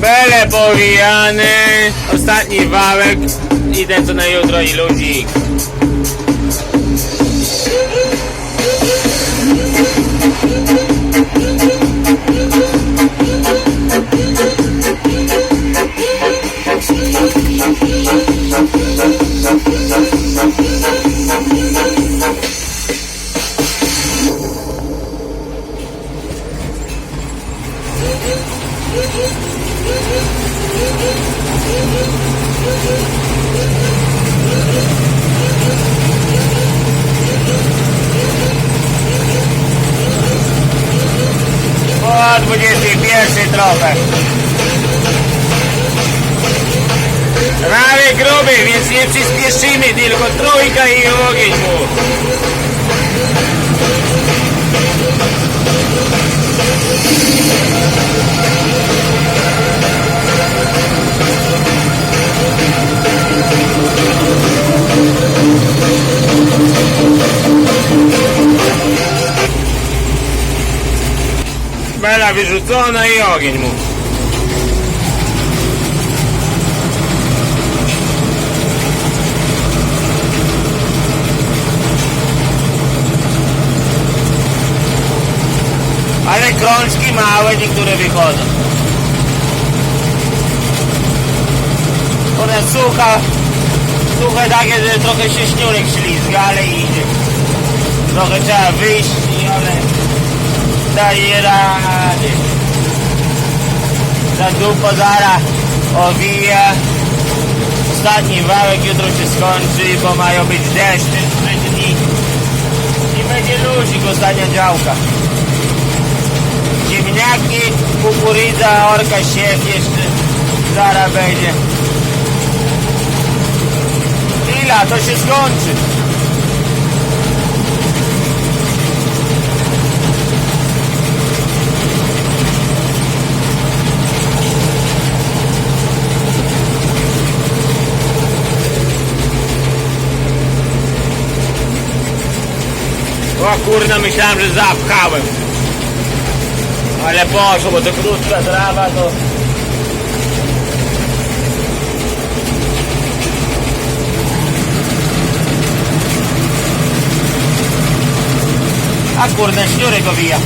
Bele powijany, ostatni wałek i ten co na jutro i luzik. Po 21 trochę. Prawie gruby, więc nie przyspieszymy, tylko trójka i ogień mu. Bela wyrzucona i ogień mu. Ale krążki małe niektóre wychodzą. One sucha, suche takie, że trochę się śniurek ślizga, ale idzie. Trochę trzeba wyjść, daje rady. Za dupo zara owija. Ostatni wałek jutro się skończy, bo mają być deszcze trzy dni. I będzie luzik, ostatnia działka. Ziemniaki, kukurydza, orka, siew jeszcze zara będzie. Ila, to się skończy. O kurna, myślałem, że zapchałem. Ale poszło, bo to krótka trawa, to... A kurde, śniurek owija.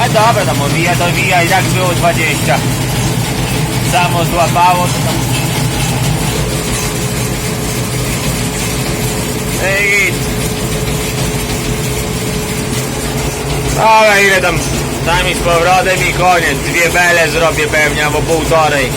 A dobra, tam owija, to owija i tak było 20. Samo złapało, to tam... Ej, Ale ile tam sami z powrotem i koniec. Dwie bele zrobię pewnie, albo półtorej.